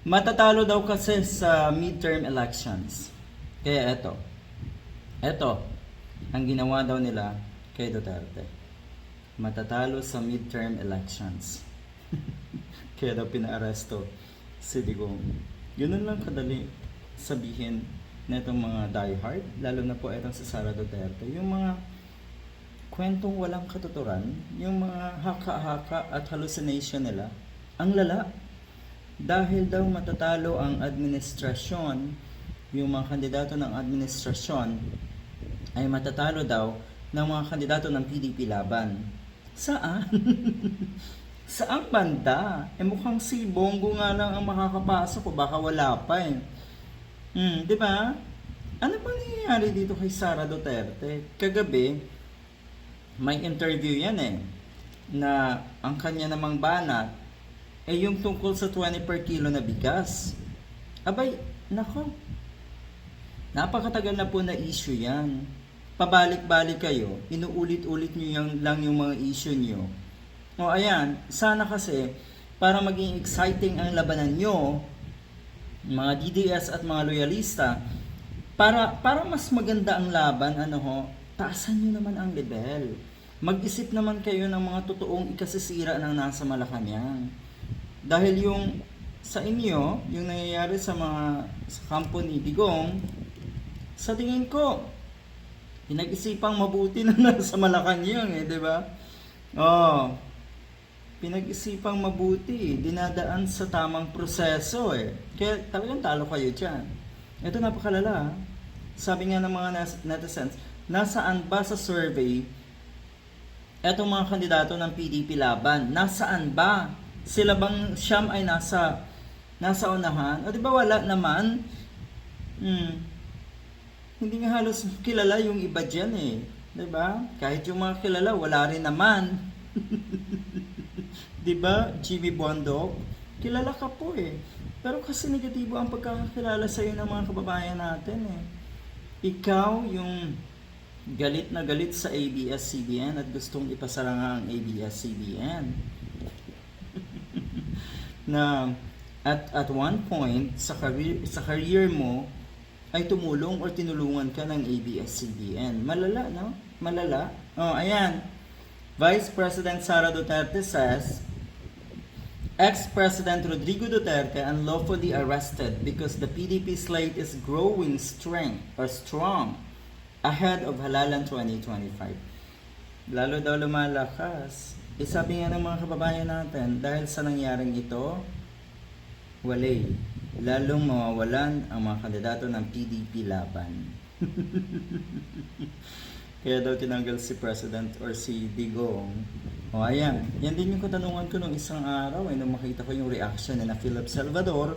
Matatalo daw kasi sa midterm elections. Kaya eto. Eto, ang ginawa daw nila kay Duterte. Matatalo sa midterm elections. Kaya daw pinaaresto si Digong. Ganun lang kadali sabihin na itong mga diehard, lalo na po itong si Sara Duterte. Yung mga kwentong walang katuturan, yung mga haka-haka at hallucination nila, ang lala. Dahil daw matatalo ang administrasyon, yung mga kandidato ng administrasyon, ay matatalo daw ng mga kandidato ng PDP laban. Saan? Saan banda? Eh mukhang si Bongo nga lang ang makakapasok o baka wala pa eh. Hmm, di ba? Ano ba nangyayari dito kay Sara Duterte? Kagabi, may interview yan eh, na ang kanya namang banat, eh yung tungkol sa 20 per kilo na bigas. Abay, nako, napakatagal na po na issue yan. Pabalik-balik kayo, inuulit-ulit nyo yung, lang yung mga issue nyo. O ayan, sana kasi, para maging exciting ang labanan nyo, mga DDS at mga loyalista, para para mas maganda ang laban, ano ho, taasan nyo naman ang level. Mag-isip naman kayo ng mga totoong ikasisira ng nasa Malacanang. Dahil yung sa inyo, yung nangyayari sa mga sa kampo ni Digong, sa tingin ko, pinag-isipang mabuti na nasa Malacanang eh, di ba? Oh, pinag-isipang mabuti, dinadaan sa tamang proseso eh. Kaya talagang talo kayo dyan. Ito napakalala. Sabi nga ng mga netizens, nasaan ba sa survey etong mga kandidato ng PDP laban? Nasaan ba? Sila bang siyam ay nasa nasa unahan? O di ba wala naman? Hmm. Hindi nga halos kilala yung iba dyan eh. Di ba? Kahit yung mga kilala, wala rin naman. Di ba, Jimmy Bondok? Kilala ka po eh. Pero kasi negatibo ang pagkakakilala sa iyo ng mga kababayan natin eh. Ikaw yung galit na galit sa ABS-CBN at gustong ipasara nga ang ABS-CBN. Na at at one point sa career sa career mo ay tumulong or tinulungan ka ng ABS-CBN. Malala, no? Malala. Oh, ayan. Vice President Sara Duterte says, Ex-President Rodrigo Duterte unlawfully arrested because the PDP slate is growing strength or strong ahead of Halalan 2025. Lalo daw lumalakas. E sabi nga ng mga kababayan natin, dahil sa nangyaring ito, walay. Lalong mawawalan ang mga kandidato ng PDP laban. Kaya daw tinanggal si President or si Digong. O ayan, yan din yung katanungan ko nung isang araw eh, nung makita ko yung reaction ni na Philip Salvador,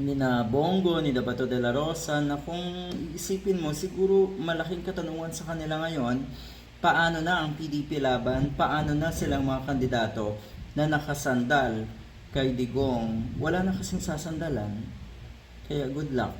ni na Bongo, ni Dabato de la Rosa, na kung isipin mo, siguro malaking katanungan sa kanila ngayon, paano na ang PDP laban, paano na silang mga kandidato na nakasandal kay Digong. Wala na kasing sasandalan. Kaya good luck.